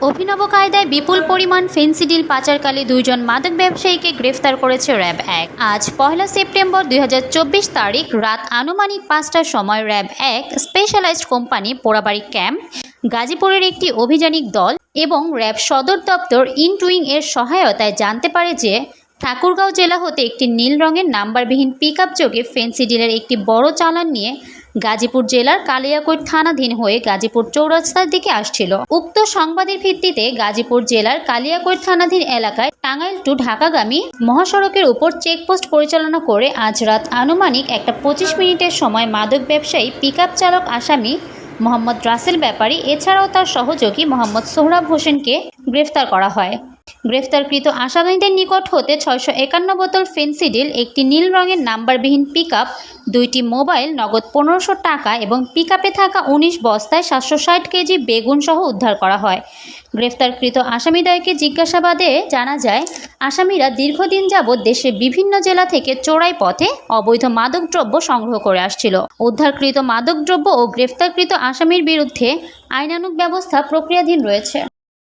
অভিনব কায়দায় বিপুল পরিমাণ ফেন্সিডিল পাচারকালে দুইজন মাদক ব্যবসায়ীকে গ্রেফতার করেছে র্যাব এক। আজ পয়লা সেপ্টেম্বর দু হাজার চব্বিশ তারিখ রাত আনুমানিক পাঁচটার সময় র্যাব এক স্পেশালাইজড কোম্পানি পোড়াবাড়ি ক্যাম্প, গাজীপুরের একটি অভিযানিক দল এবং র্যাব সদর দপ্তর ইনটুইং এর সহায়তায় জানতে পারে যে ঠাকুরগাঁও জেলা হতে একটি নীল রঙের নাম্বারবিহীন পিকআপ যোগে ফেন্সিডিলের একটি বড় চালান নিয়ে গাজীপুর জেলার কালিয়াকৈট থানাধীন হয়ে গাজীপুর চৌরাস্তার দিকে আসছিল। উক্ত সংবাদের ভিত্তিতে গাজীপুর জেলার কালিয়াকৈট থানাধীন এলাকায় টাঙ্গাইল টু ঢাকাগামী মহাসড়কের উপর চেকপোস্ট পরিচালনা করে আজ রাত আনুমানিক একটা পঁচিশ মিনিটের সময় মাদক ব্যবসায়ী পিকআপ চালক আসামি মোহাম্মদ রাসেল ব্যাপারী, এছাড়াও তার সহযোগী মোহাম্মদ সোহরাব হোসেনকে গ্রেফতার করা হয়। গ্রেফতারকৃত আসামিদের নিকট হতে ছয়শো একান্ন বোতল ফেন্সিডিল, একটি নীল রঙের নাম্বারবিহীন পিকআপ, দুইটি মোবাইল, নগদ পনেরোশো টাকা এবং পিকআপে থাকা উনিশ বস্তায় সাতশো ষাট কেজি বেগুন সহ উদ্ধার করা হয়। গ্রেফতারকৃত আসামিদ্বয়কে জিজ্ঞাসাবাদে জানা যায়, আসামিরা দীর্ঘদিন যাবৎ দেশের বিভিন্ন জেলা থেকে চোরাই পথে অবৈধ মাদকদ্রব্য সংগ্রহ করে আসছিল। উদ্ধারকৃত মাদকদ্রব্য ও গ্রেফতারকৃত আসামির বিরুদ্ধে আইনানুগ ব্যবস্থা প্রক্রিয়াধীন রয়েছে।